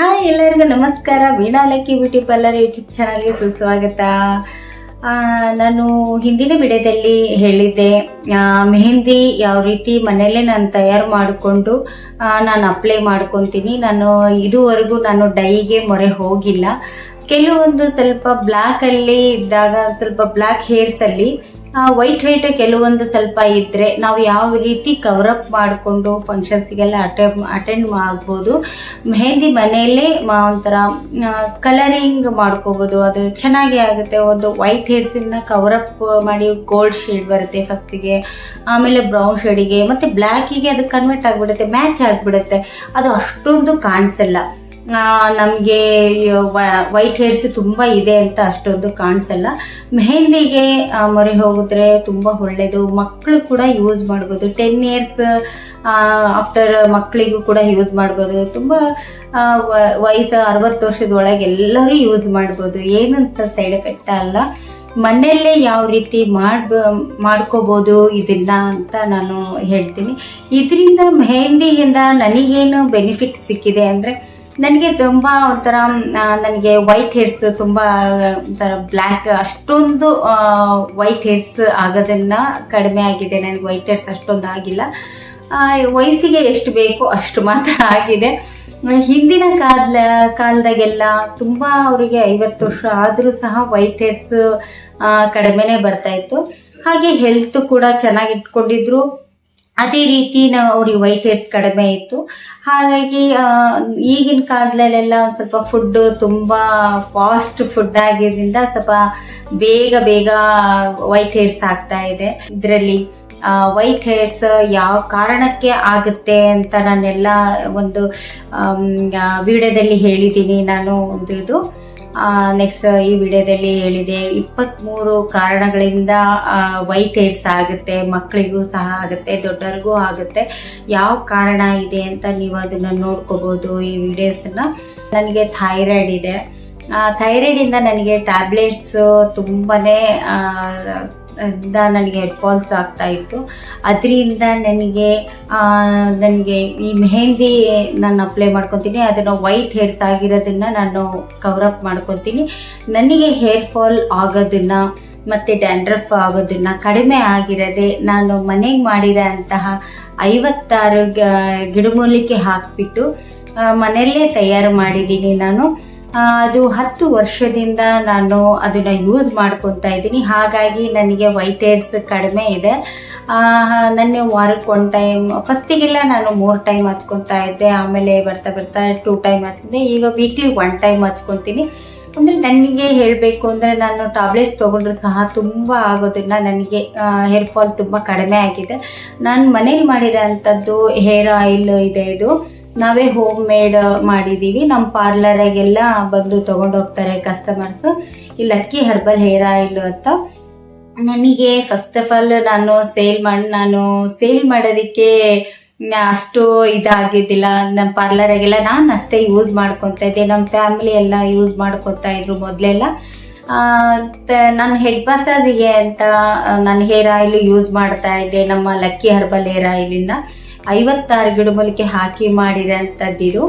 Hi ಎಲ್ಲರಿಗೂ ನಮಸ್ಕಾರ. Veena lucky beauty parlour YouTube ಚಾನಲ್ಗೆ ಸುಸ್ವಾಗತ. ನಾನು ಹಿಂದಿನ ವಿಡಿಯೋದಲ್ಲಿ ಹೇಳಿದ್ದೆ ಮೆಹಂದಿ ಯಾವ ರೀತಿ ಮನೆಯಲ್ಲೇ ನಾನು ತಯಾರು ಮಾಡಿಕೊಂಡು ನಾನು ಅಪ್ಲೈ ಮಾಡ್ಕೊತೀನಿ. ನಾನು ಇದುವರೆಗೂ ನಾನು ಡೈಗೆ ಮೊರೆ ಹೋಗಿಲ್ಲ. ಕೆಲವೊಂದು ಸ್ವಲ್ಪ ಬ್ಲ್ಯಾಕಲ್ಲಿ ಇದ್ದಾಗ, ಸ್ವಲ್ಪ ಬ್ಲ್ಯಾಕ್ ಹೇರ್ಸ್ ಅಲ್ಲಿ ವೈಟ್ ವೈಟ್ ಕೆಲವೊಂದು ಸ್ವಲ್ಪ ಇದ್ರೆ ನಾವು ಯಾವ ರೀತಿ ಕವರ್ ಅಪ್ ಮಾಡಿಕೊಂಡು ಫಂಕ್ಷನ್ಸ್ಗೆಲ್ಲ ಅಟೆಂಡ್ ಅಟೆಂಡ್ ಮಾಡ್ಬೋದು. ಮೆಹಂದಿ ಮನೆಯಲ್ಲೇ ಒಂಥರ ಕಲರಿಂಗ್ ಮಾಡ್ಕೋಬೋದು. ಅದು ಚೆನ್ನಾಗಿ ಆಗುತ್ತೆ. ಒಂದು ವೈಟ್ ಹೇರ್ಸನ್ನ ಕವರ್ ಅಪ್ ಮಾಡಿ ಗೋಲ್ಡ್ ಶೇಡ್ ಬರುತ್ತೆ ಫಸ್ಟಿಗೆ ಆಮೇಲೆ ಬ್ರೌನ್ ಶೇಡಿಗೆ ಮತ್ತೆ ಬ್ಲ್ಯಾಕಿಗೆ ಅದು ಕನ್ವರ್ಟ್ ಆಗಿಬಿಡುತ್ತೆ ಮ್ಯಾಚ್ ಆಗಿಬಿಡುತ್ತೆ. ಅದು ಅಷ್ಟೊಂದು ಕಾಣಿಸಲ್ಲ. ನಮಗೆ ವೈಟ್ ಹೇರ್ಸ್ ತುಂಬ ಇದೆ ಅಂತ ಅಷ್ಟೊಂದು ಕಾಣಿಸಲ್ಲ. ಮೆಹಂದಿಗೆ ಮೊರೆ ಹೋಗಿದ್ರೆ ತುಂಬ ಒಳ್ಳೆಯದು ಮಕ್ಕಳು ಕೂಡ ಯೂಸ್ ಮಾಡ್ಬೋದು. ಟೆನ್ ಇಯರ್ಸ್ ಆಫ್ಟರ್ ಮಕ್ಕಳಿಗೂ ಕೂಡ ಯೂಸ್ ಮಾಡ್ಬೋದು. ತುಂಬ ವಯಸ್ಸು ಅರವತ್ತು ವರ್ಷದ ಒಳಗೆ ಎಲ್ಲರೂ ಯೂಸ್ ಮಾಡ್ಬೋದು. ಏನಂತ ಸೈಡ್ ಎಫೆಕ್ಟ್ ಅಲ್ಲ. ಮನೆಯಲ್ಲೇ ಯಾವ ರೀತಿ ಮಾಡ್ಬ, ಮಾಡ್ಕೋಬೋದು ಇದನ್ನ ಅಂತ ನಾನು ಹೇಳ್ತೀನಿ. ಇದರಿಂದ ಮೆಹಂದಿಯಿಂದ ನನಗೇನು ಬೆನಿಫಿಟ್ ಸಿಕ್ಕಿದೆ ಅಂದರೆ ನನಗೆ ತುಂಬ ಒಂಥರ ನನಗೆ ವೈಟ್ ಹೇರ್ಸ್ ತುಂಬ, ಒಂಥರ ಬ್ಲ್ಯಾಕ್ ಅಷ್ಟೊಂದು ವೈಟ್ ಹೇರ್ಸ್ ಆಗೋದನ್ನ ಕಡಿಮೆ ಆಗಿದೆ. ನನಗೆ ವೈಟ್ ಹೇರ್ಸ್ ಅಷ್ಟೊಂದು ಆಗಿಲ್ಲ. ವಯಸ್ಸಿಗೆ ಎಷ್ಟು ಬೇಕು ಅಷ್ಟು ಮಾತ್ರ ಆಗಿದೆ. ಹಿಂದಿನ ಕಾಲ ಕಾಲದಾಗೆಲ್ಲ ತುಂಬ ಅವರಿಗೆ ಐವತ್ತು ವರ್ಷ ಆದರೂ ಸಹ ವೈಟ್ ಹೇರ್ಸ್ ಕಡಿಮೆನೇ ಬರ್ತಾ ಇತ್ತು. ಹಾಗೆ ಹೆಲ್ತ್ ಕೂಡ ಚೆನ್ನಾಗಿ ಇಟ್ಕೊಂಡಿದ್ರು ಅದೇ ರೀತಿ ನಾವು ಅವ್ರಿಗೆ ವೈಟ್ ಹೇರ್ಸ್ ಕಡಿಮೆ ಇತ್ತು. ಹಾಗಾಗಿ ಈಗಿನ ಕಾಲದಲ್ಲೆಲ್ಲ ಒಂದು ಸ್ವಲ್ಪ ಫುಡ್ ತುಂಬ ಫಾಸ್ಟ್ ಫುಡ್ ಆಗಿರೋದ್ರಿಂದ ಸ್ವಲ್ಪ ಬೇಗ ಬೇಗ ವೈಟ್ ಹೇರ್ಸ್ ಆಗ್ತಾ ಇದೆ. ಇದರಲ್ಲಿ ವೈಟ್ ಹೇರ್ಸ್ ಯಾವ ಕಾರಣಕ್ಕೆ ಆಗುತ್ತೆ ಅಂತ ನಾನೆಲ್ಲ ಒಂದು ವಿಡಿಯೋದಲ್ಲಿ ಹೇಳಿದ್ದೀನಿ ನಾನು ಇದ್ರದ್ದು ನೆಕ್ಸ್ಟ್ ಈ ವಿಡಿಯೋದಲ್ಲಿ ಹೇಳಿದೆ ಇಪ್ಪತ್ತ್ಮೂರು ಕಾರಣಗಳಿಂದ ವೈಟ್ ಹೇರ್ಸ್ ಆಗುತ್ತೆ ಮಕ್ಕಳಿಗೂ ಸಹ ಆಗುತ್ತೆ ದೊಡ್ಡವ್ರಿಗೂ ಆಗುತ್ತೆ. ಯಾವ ಕಾರಣ ಇದೆ ಅಂತ ನೀವು ಅದನ್ನು ನೋಡ್ಕೋಬೋದು ಈ ವಿಡಿಯೋಸನ್ನು ನನಗೆ ಥೈರಾಯ್ಡ್ ಇದೆ. ಥೈರಾಯ್ಡಿಂದ ನನಗೆ ಟ್ಯಾಬ್ಲೆಟ್ಸು ತುಂಬನೇ ಆ, ಇಂದ ನನಗೆ ಹೆಡ್ ಫಾಲ್ಸ್ ಆಗ್ತಾ ಇತ್ತು. ಅದರಿಂದ ನನಗೆ ನನಗೆ ಈ ಮೆಹೆಂದಿ ನಾನು ಅಪ್ಲೈ ಮಾಡ್ಕೊತೀನಿ, ಅದನ್ನು ವೈಟ್ ಹೇರ್ಸ್ ಆಗಿರೋದನ್ನು ನಾನು ಕವರ್ ಅಪ್ ಮಾಡ್ಕೊತೀನಿ. ನನಗೆ ಹೇರ್ ಫಾಲ್ ಆಗೋದನ್ನು ಮತ್ತು ಡ್ಯಾಂಡ್ರಫ್ ಆಗೋದನ್ನು ಕಡಿಮೆ ಆಗಿರದೆ ನಾನು ಮನೆಗೆ ಮಾಡಿರೋ ಅಂತಹ ಐವತ್ತಾರು ಗಿಡಮೂಲಿಕೆ ಹಾಕಿಬಿಟ್ಟು ಮನೆಯಲ್ಲೇ ತಯಾರು ಮಾಡಿದ್ದೀನಿ ನಾನು. ಅದು ಹತ್ತು ವರ್ಷದಿಂದ ನಾನು ಅದನ್ನು ಯೂಸ್ ಮಾಡ್ಕೊತಾ ಇದ್ದೀನಿ. ಹಾಗಾಗಿ ನನಗೆ ವೈಟ್ ಏರ್ಸ್ ಕಡಿಮೆ ಇದೆ. ನನ್ನ ವಾರಕ್ಕೆ ಒನ್ ಟೈಮ್ ಫಸ್ಟಿಗೆಲ್ಲ ನಾನು ಮೂರು ಟೈಮ್ ಹಚ್ಕೊತಾ ಇದ್ದೆ. ಆಮೇಲೆ ಬರ್ತಾ ಬರ್ತಾ ಟೂ ಟೈಮ್ ಹಚ್ತಿದ್ದೆ. ಈಗ ವೀಕ್ಲಿ ಒನ್ ಟೈಮ್ ಹಚ್ಕೊತೀನಿ. ಅಂದರೆ ನನಗೆ ಹೇಳಬೇಕು ಅಂದರೆ ನಾನು ಟ್ಯಾಬ್ಲೆಟ್ಸ್ ತೊಗೊಂಡ್ರು ಸಹ ತುಂಬ ಆಗೋದ್ರಿಂದ ನನಗೆ ಹೇರ್ ಫಾಲ್ ತುಂಬ ಕಡಿಮೆ ಆಗಿದೆ. ನಾನು ಮನೇಲಿ ಮಾಡಿರೋ ಅಂಥದ್ದು ಹೇರ್ ಆಯಿಲ್ ಇದೆ ಇದು. ನಾವೇ ಹೋಮ್ ಮೇಡ್ ಮಾಡಿದ್ದೀವಿ ನಮ್ಮ ಪಾರ್ಲರಾಗೆಲ್ಲ ಬಂದು ತೊಗೊಂಡೋಗ್ತಾರೆ ಕಸ್ಟಮರ್ಸು ಈ ಲಕ್ಕಿ ಹರ್ಬಲ್ ಹೇರ್ ಆಯಿಲ್ ಅಂತ. ನನಗೆ ಫಸ್ಟ್ ಆಫ್ ಆಲ್ ನಾನು ಸೇಲ್ ಮಾಡಿ, ನಾನು ಸೇಲ್ ಮಾಡೋದಕ್ಕೆ ಅಷ್ಟು ಇದಾಗಿದ್ದಿಲ್ಲ. ನಮ್ಮ ಪಾರ್ಲರಾಗೆಲ್ಲ ನಾನು ಅಷ್ಟೇ ಯೂಸ್ ಮಾಡ್ಕೊತಾ ಇದ್ದೆ. ನಮ್ಮ ಫ್ಯಾಮಿಲಿ ಎಲ್ಲ ಯೂಸ್ ಮಾಡ್ಕೊತಾ ಇದ್ರು ಮೊದಲೆಲ್ಲ. ನಾನು ಹೆಡ್ ಮಸಾಜಿಗೆ ಅಂತ ನಾನು ಹೇರ್ ಆಯಿಲ್ ಯೂಸ್ ಮಾಡ್ತಾ ಇದ್ದೆ ನಮ್ಮ ಲಕ್ಕಿ ಹರ್ಬಲ್ ಹೇರ್ ಆಯಿಲಿಂದ ಐವತ್ತಾರು ಗಿಡಮೂಲಿಕೆ ಹಾಕಿ ಮಾಡಿರೋಂಥದ್ದಿದು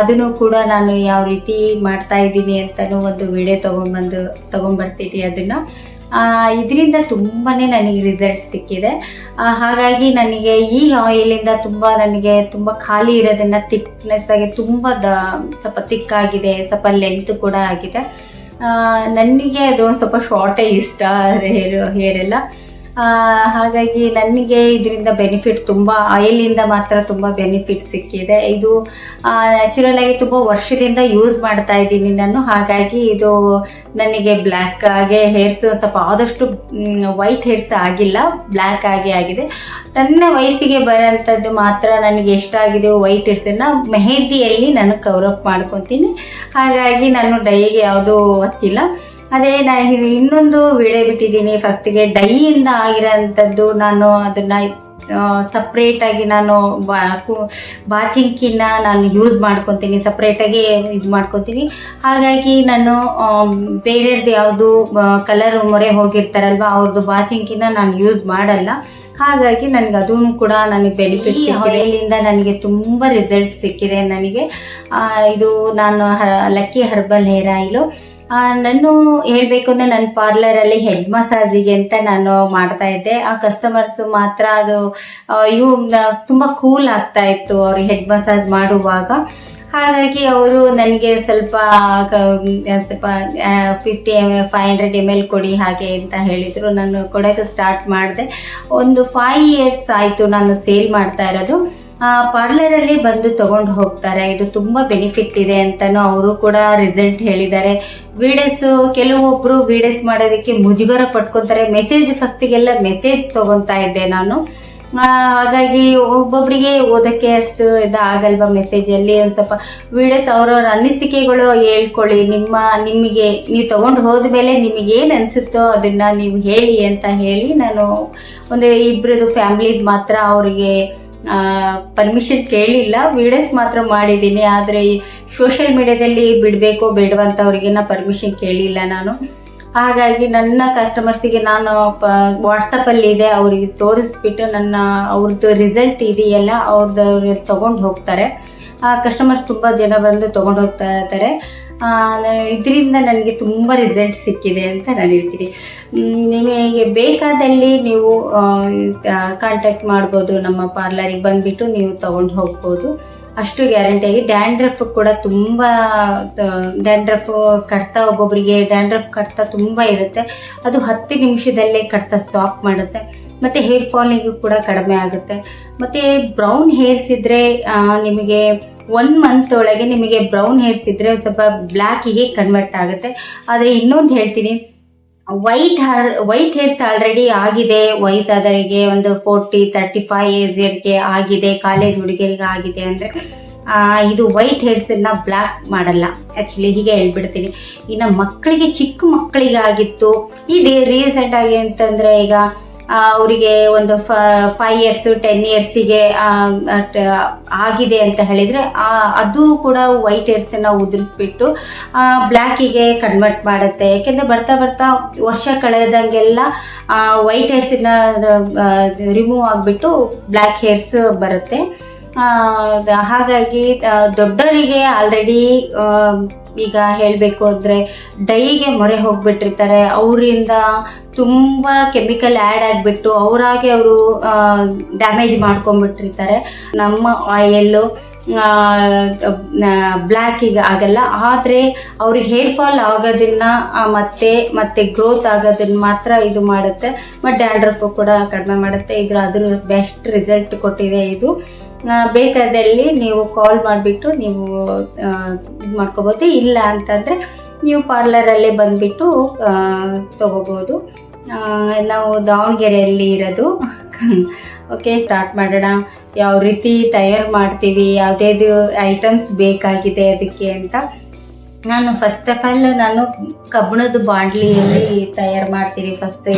ಅದನ್ನು ಕೂಡ ನಾನು ಯಾವ ರೀತಿ ಮಾಡ್ತಾ ಇದ್ದೀನಿ ಅಂತಲೂ ಒಂದು ವಿಡಿಯೋ ತೊಗೊಂಡ್ಬಂದು ತೊಗೊಂಡ್ಬರ್ತೀನಿ ಅದನ್ನು. ಇದರಿಂದ ತುಂಬಾ ನನಗೆ ರಿಸಲ್ಟ್ ಸಿಕ್ಕಿದೆ. ಹಾಗಾಗಿ ನನಗೆ ಈ ಆಯಿಲಿಂದ ತುಂಬ ನನಗೆ ತುಂಬ ಖಾಲಿ ಇರೋದನ್ನು ಥಿಕ್ನೆಸ್ ಆಗಿ ತುಂಬ ದ, ಸ್ವಲ್ಪ ತಿಕ್ಕಾಗಿದೆ ಸ್ವಲ್ಪ ಲೆಂತ್ ಕೂಡ ಆಗಿದೆ. ನನಗೆ ಅದು ಸ್ವಲ್ಪ ಶಾರ್ಟೇ ಇಷ್ಟ ಹೇರ್ ಹೇರೆಲ್ಲ. ಹಾಗಾಗಿ ನನಗೆ ಇದರಿಂದ ಬೆನಿಫಿಟ್ ತುಂಬ ಆಯಿಲಿಂದ ಮಾತ್ರ ತುಂಬ ಬೆನಿಫಿಟ್ ಸಿಕ್ಕಿದೆ. ಇದು ನ್ಯಾಚುರಲ್ ಆಗಿ ತುಂಬ ವರ್ಷದಿಂದ ಯೂಸ್ ಮಾಡ್ತಾ ಇದ್ದೀನಿ ನಾನು. ಹಾಗಾಗಿ ಇದು ನನಗೆ ಬ್ಲ್ಯಾಕ್ ಆಗಿ ಹೇರ್ಸ್ ಸ್ವಲ್ಪ ಆದಷ್ಟು ವೈಟ್ ಹೇರ್ಸ್ ಆಗಿಲ್ಲ. ಬ್ಲ್ಯಾಕ್ ಆಗಿ ಆಗಿದೆ. ನನ್ನ ವಯಸ್ಸಿಗೆ ಬರೋಂಥದ್ದು ಮಾತ್ರ ನನಗೆ ಎಷ್ಟಾಗಿದೆ ವೈಟ್ ಹೇರ್ಸನ್ನು ಮೆಹಂದಿಯಲ್ಲಿ ನಾನು ಕವರ್ ಅಪ್ ಮಾಡ್ಕೊತೀನಿ. ಹಾಗಾಗಿ ನಾನು ಡೈಗೆ ಯಾವುದೂ ಹಚ್ಚಿಲ್ಲ. ಅದೇ ನಾನು ಇನ್ನೊಂದು ವಿಡಿಯೋ ಬಿಟ್ಟಿದ್ದೀನಿ. ಫಸ್ಟಿಗೆ ಡೈಯಿಂದ ಆಗಿರೋಂಥದ್ದು ನಾನು ಅದನ್ನು ಸಪ್ರೇಟಾಗಿ ನಾನು ಬಾ ಬಾಚಿಂಕಿನ ನಾನು ಯೂಸ್ ಮಾಡ್ಕೊತೀನಿ. ಸಪ್ರೇಟಾಗಿ ಇದು ಮಾಡ್ಕೊತೀನಿ. ಹಾಗಾಗಿ ನಾನು ಬೇರೆಯವ್ರದ್ದು ಯಾವುದು ಕಲರ್ ಮೊರೆ ಹೋಗಿರ್ತಾರಲ್ವ ಅವ್ರದ್ದು ಬಾಚಿಂಕಿನ ನಾನು ಯೂಸ್ ಮಾಡಲ್ಲ. ಹಾಗಾಗಿ ನನಗೆ ಅದೂ ಕೂಡ ನನಗೆ ಬೆನಿಫಿಟ್ ಆಯಿಲಿಂದ ನನಗೆ ತುಂಬ ರಿಸಲ್ಟ್ ಸಿಕ್ಕಿದೆ ನನಗೆ. ಇದು ನಾನು ಲಕ್ಕಿ ಹರ್ಬಲ್ ಹೇರ್ ಆಯಿಲು ನಾನು ಹೇಳಬೇಕು ಅಂದರೆ ನನ್ನ ಪಾರ್ಲರಲ್ಲಿ ಹೆಡ್ ಮಸಾಜಿಗೆ ಅಂತ ನಾನು ಮಾಡ್ತಾ ಇದ್ದೆ. ಆ ಕಸ್ಟಮರ್ಸ್ ಮಾತ್ರ ಅದು ಇವು ತುಂಬ ಕೂಲ್ ಆಗ್ತಾ ಇತ್ತು ಅವ್ರಿಗೆ ಹೆಡ್ ಮಸಾಜ್ ಮಾಡುವಾಗ. ಹಾಗಾಗಿ ಅವರು ನನಗೆ ಸ್ವಲ್ಪ ಸ್ವಲ್ಪ fifty M five hundred M L ಕೊಡಿ ಹಾಗೆ ಅಂತ ಹೇಳಿದರು. ನಾನು ಕೊಡೋಕ್ಕೆ ಸ್ಟಾರ್ಟ್ ಮಾಡಿದೆ. ಒಂದು ಫೈವ್ ಇಯರ್ಸ್ ಆಯಿತು ನಾನು ಸೇಲ್ ಮಾಡ್ತಾ ಇರೋದು. ಪಾರ್ಲರಲ್ಲಿ ಬಂದು ತಗೊಂಡು ಹೋಗ್ತಾರೆ. ಇದು ತುಂಬ ಬೆನಿಫಿಟ್ ಇದೆ ಅಂತಲೂ ಅವರು ಕೂಡ ರಿಸಲ್ಟ್ ಹೇಳಿದ್ದಾರೆ. ವಿಡಿಯೋಸು ಕೆಲವೊಬ್ಬರು ವಿಡಿಯೋಸ್ ಮಾಡೋದಕ್ಕೆ ಮುಜುಗರ ಪಟ್ಕೊತಾರೆ. ಮೆಸೇಜ್ ಫಸ್ಟಿಗೆಲ್ಲ ಮೆಸೇಜ್ ತಗೊತಾ ಇದ್ದೆ ನಾನು. ಹಾಗಾಗಿ ಒಬ್ಬೊಬ್ಬರಿಗೆ ಓದೋಕ್ಕೆ ಅಷ್ಟು ಇದು ಆಗಲ್ವಾ ಮೆಸೇಜಲ್ಲಿ ಒಂದು ಸ್ವಲ್ಪ ವಿಡಿಯೋಸ್ ಅವ್ರವ್ರ ಅನಿಸಿಕೆಗಳು ಹೇಳ್ಕೊಳ್ಳಿ. ನಿಮ್ಮ, ನಿಮಗೆ, ನೀವು ತಗೊಂಡು ಹೋದ್ಮೇಲೆ ನಿಮಗೆ ಏನ್ ಅನಿಸುತ್ತೋ ಅದನ್ನು ನೀವು ಹೇಳಿ ಅಂತ ಹೇಳಿ ನಾನು ಒಂದು ಇಬ್ಬರದು ಫ್ಯಾಮ್ಲಿದು ಮಾತ್ರ ಅವರಿಗೆ ಪರ್ಮಿಷನ್ ಕೇಳಿಲ್ಲ. ವಿಡಿಯೋಸ್ ಮಾತ್ರ ಮಾಡಿದ್ದೀನಿ. ಆದರೆ ಸೋಷಿಯಲ್ ಮೀಡಿಯಾದಲ್ಲಿ ಬಿಡಬೇಕು ಬೇಡವಂತ ಅವ್ರಿಗೆ ಪರ್ಮಿಷನ್ ಕೇಳಿಲ್ಲ ನಾನು. ಹಾಗಾಗಿ ನನ್ನ ಕಸ್ಟಮರ್ಸಿಗೆ ನಾನು, ಪ ವಾಟ್ಸಪ್ಪಲ್ಲಿ ಇದೆ. ಅವರಿಗೆ ತೋರಿಸ್ಬಿಟ್ಟು ನನ್ನ ಅವ್ರದ್ದು ರಿಸಲ್ಟ್ ಇದೆಯಲ್ಲ ಅವ್ರದ್ದು ಅವ್ರು ತೊಗೊಂಡು ಹೋಗ್ತಾರೆ. ಆ ಕಸ್ಟಮರ್ಸ್ ತುಂಬ ಜನ ಬಂದು ತೊಗೊಂಡು ಹೋಗ್ತಾ ಇರ್ತಾರೆ. ಇದರಿಂದ ನನಗೆ ತುಂಬ ರಿಸಲ್ಟ್ ಸಿಕ್ಕಿದೆ ಅಂತ ನಾನು ಹೇಳ್ತೀನಿ. ನಿಮಗೆ ಬೇಕಾದಲ್ಲಿ ನೀವು ಕಾಂಟ್ಯಾಕ್ಟ್ ಮಾಡ್ಬೋದು, ನಮ್ಮ ಪಾರ್ಲರಿಗೆ ಬಂದುಬಿಟ್ಟು ನೀವು ತೊಗೊಂಡು ಹೋಗ್ಬೋದು. ಅಷ್ಟು ಗ್ಯಾರಂಟಿಯಾಗಿ ಡ್ಯಾಂಡ್ರಫ್ ಕೂಡ ತುಂಬ ಡ್ಯಾಂಡ್ರಫ್ ಕಟ್ತಾ ಒಬ್ಬೊಬ್ಬರಿಗೆ ಡ್ಯಾಂಡ್ರಫ್ ಕಟ್ತಾ ತುಂಬ ಇರುತ್ತೆ. ಅದು ಹತ್ತು ನಿಮಿಷದಲ್ಲೇ ಕಟ್ತಾ ಸ್ಟಾಪ್ ಮಾಡುತ್ತೆ. ಮತ್ತು ಹೇರ್ ಫಾಲಿಂಗು ಕೂಡ ಕಡಿಮೆ ಆಗುತ್ತೆ. ಮತ್ತು ಬ್ರೌನ್ ಹೇರ್ಸ್ ಇದ್ದರೆ ನಿಮಗೆ ಒನ್ ಮಂತ್ ಒಳಗೆ ನಿಮಗೆ ಬ್ರೌನ್ ಹೇರ್ಸ್ ಇದ್ದರೆ ಸ್ವಲ್ಪ ಬ್ಲ್ಯಾಕಿಗೆ ಕನ್ವರ್ಟ್ ಆಗುತ್ತೆ. ಆದರೆ ಇನ್ನೊಂದು ಹೇಳ್ತೀನಿ. White hair white hairs already ಆಗಿದೆ. ವಯಸ್ಸಾದವರಿಗೆ ಒಂದು ಫೋರ್ಟಿ ತರ್ಟಿ ಫೈವ್ ಏಜ್ಗೆ ಆಗಿದೆ ಕಾಲೇಜ್ ಹುಡುಗಿಯರಿಗೆ ಆಗಿದೆ ಅಂದರೆ ಇದು ವೈಟ್ ಹೇರ್ಸನ್ನ ಬ್ಲ್ಯಾಕ್ ಮಾಡಲ್ಲ. ಆ್ಯಕ್ಚುಲಿ ಹೀಗೆ ಹೇಳ್ಬಿಡ್ತೀನಿ. ಇನ್ನು ಮಕ್ಕಳಿಗೆ ಚಿಕ್ಕ ಮಕ್ಕಳಿಗೆ ಆಗಿತ್ತು ಈ ರೀಸೆಂಟಾಗಿ ಅಂತಂದರೆ ಈಗ ಅವರಿಗೆ ಒಂದು ಫೈವ್ ಇಯರ್ಸ್ ಟೆನ್ ಇಯರ್ಸಿಗೆ ಆಗಿದೆ ಅಂತ ಹೇಳಿದರೆ ಅದು ಕೂಡ ವೈಟ್ ಹೇರ್ಸನ್ನ ಉದುರಿಸ್ಬಿಟ್ಟು ಬ್ಲ್ಯಾಕಿಗೆ ಕನ್ವರ್ಟ್ ಮಾಡುತ್ತೆ. ಯಾಕೆಂದರೆ ಬರ್ತಾ ಬರ್ತಾ ವರ್ಷ ಕಳೆದಂಗೆಲ್ಲ ವೈಟ್ ಹೇರ್ಸನ್ನ ರಿಮೂವ್ ಆಗಿಬಿಟ್ಟು ಬ್ಲ್ಯಾಕ್ ಹೇರ್ಸ್ ಬರುತ್ತೆ. ಹಾಗಾಗಿ ದೊಡ್ಡವರಿಗೆ ಆಲ್ರೆಡಿ ಈಗ ಹೇಳಬೇಕು ಅಂದರೆ ಡೈಗೆ ಮೊರೆ ಹೋಗ್ಬಿಟ್ಟಿರ್ತಾರೆ. ಅವರಿಂದ ತುಂಬ ಕೆಮಿಕಲ್ ಆ್ಯಡ್ ಆಗಿಬಿಟ್ಟು ಅವರಾಗೆ ಅವರು ಡ್ಯಾಮೇಜ್ ಮಾಡ್ಕೊಂಡ್ಬಿಟ್ಟಿರ್ತಾರೆ. ನಮ್ಮ ಆಯಲ್ಲು ಈಗ ಆಗಲ್ಲ. ಆದರೆ ಅವ್ರಿಗೆ ಹೇರ್ ಫಾಲ್ ಆಗೋದನ್ನ ಮತ್ತೆ ಮತ್ತೆ ಗ್ರೋತ್ ಆಗೋದನ್ನ ಮಾತ್ರ ಇದು ಮಾಡುತ್ತೆ. ಮತ್ತು ಡ್ಯಾಂಡ್ರಫು ಕೂಡ ಕಡಿಮೆ ಮಾಡುತ್ತೆ. ಇದ್ರ ಅದ್ರ ಬೆಸ್ಟ್ ರಿಸಲ್ಟ್ ಕೊಟ್ಟಿದೆ ಇದು. ಬೇಕಾದಲ್ಲಿ ನೀವು ಕಾಲ್ ಮಾಡಿಬಿಟ್ಟು ನೀವು ಇದು ಮಾಡ್ಕೋಬೋದು. ಇಲ್ಲ ಅಂತಂದರೆ ನೀವು ಪಾರ್ಲರಲ್ಲೇ ಬಂದುಬಿಟ್ಟು ತೊಗೋಬೋದು. ನಾವು ದಾವಣಗೆರೆಯಲ್ಲಿ ಇರೋದು. ಓಕೆ ಸ್ಟಾರ್ಟ್ ಮಾಡೋಣ. ಯಾವ ರೀತಿ ತಯಾರು ಮಾಡ್ತೀವಿ, ಯಾವುದ್ಯಾವುದು ಐಟಮ್ಸ್ ಬೇಕಾಗಿದೆ ಅದಕ್ಕೆ ಅಂತ. ನಾನು ಫಸ್ಟ್ ಆಫ್ ಆಲ್ ನಾನು ಕಬ್ಬಿಣದ ಬಾಂಡ್ಲಿಯಲ್ಲಿ ತಯಾರು ಮಾಡ್ತೀನಿ. ಫಸ್ಟ್